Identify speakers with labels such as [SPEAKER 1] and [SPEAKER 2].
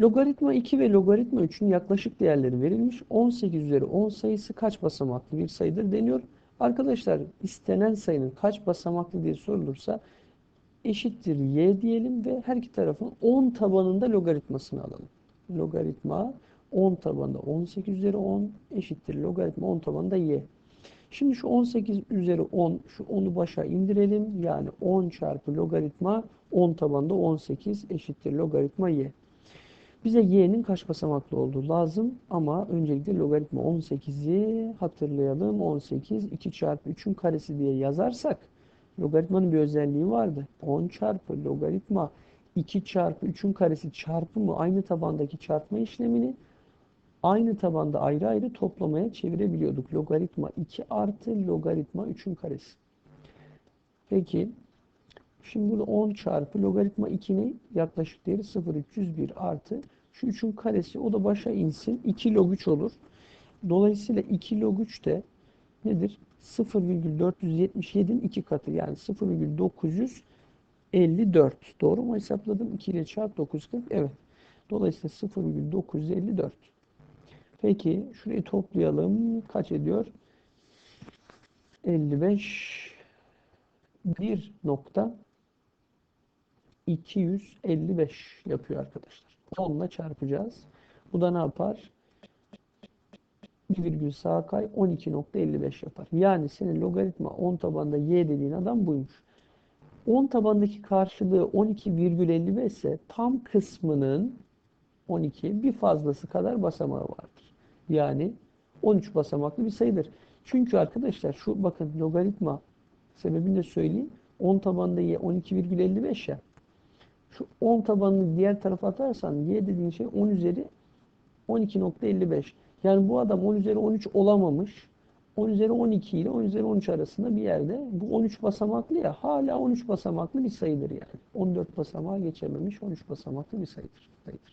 [SPEAKER 1] Logaritma 2 ve logaritma 3'ün yaklaşık değerleri verilmiş. 18 üzeri 10 sayısı kaç basamaklı bir sayıdır deniyor. Arkadaşlar istenen sayının kaç basamaklı diye sorulursa eşittir y diyelim ve her iki tarafın 10 tabanında logaritmasını alalım. Logaritma 10 tabanında 18 üzeri 10 eşittir logaritma 10 tabanında y. Şimdi şu 18 üzeri 10 şu 10'u başa indirelim. Yani 10 çarpı logaritma 10 tabanında 18 eşittir logaritma y. Bize y'nin kaç basamaklı olduğu lazım ama öncelikle logaritma 18'i hatırlayalım. 18 2 çarpı 3'ün karesi diye yazarsak logaritmanın bir özelliği vardı. 10 çarpı logaritma 2 çarpı 3'ün karesi çarpımı aynı tabandaki çarpma işlemini aynı tabanda ayrı ayrı toplamaya çevirebiliyorduk. Logaritma 2 artı logaritma 3'ün karesi. Peki Şimdi burada 10 çarpı logaritma 2'nin yaklaşık değeri 0,301 artı şu 3'ün karesi o da başa insin 2 log 3 olur. Dolayısıyla 2 log 3 de nedir? 0,477'nin 2 katı yani 0,954. Doğru mu hesapladım? 2 ile çarp 940. Evet. Dolayısıyla 0,954. Peki şurayı toplayalım. Kaç ediyor? 55 1 nokta 255 yapıyor arkadaşlar. 10 ile çarpacağız. Bu da ne yapar? 1 virgül sağa kay 12.55 yapar. Yani senin logaritma 10 tabanda y dediğin adam buymuş. 10 tabandaki karşılığı 12,55 ise tam kısmının 12 bir fazlası kadar basamağı vardır. Yani 13 basamaklı bir sayıdır. Çünkü arkadaşlar şu bakın logaritma sebebini de söyleyeyim. 10 tabanda y 12,55 ya. Şu 10 tabanını diğer tarafa atarsan y dediğin şey 10 üzeri 12.55. Yani bu adam 10 üzeri 13 olamamış. 10 üzeri 12 ile 10 üzeri 13 arasında bir yerde. Bu 13 basamaklı ya hala 13 basamaklı bir sayıdır yani. 14 basamağa geçememiş 13 basamaklı bir sayıdır. sayıdır.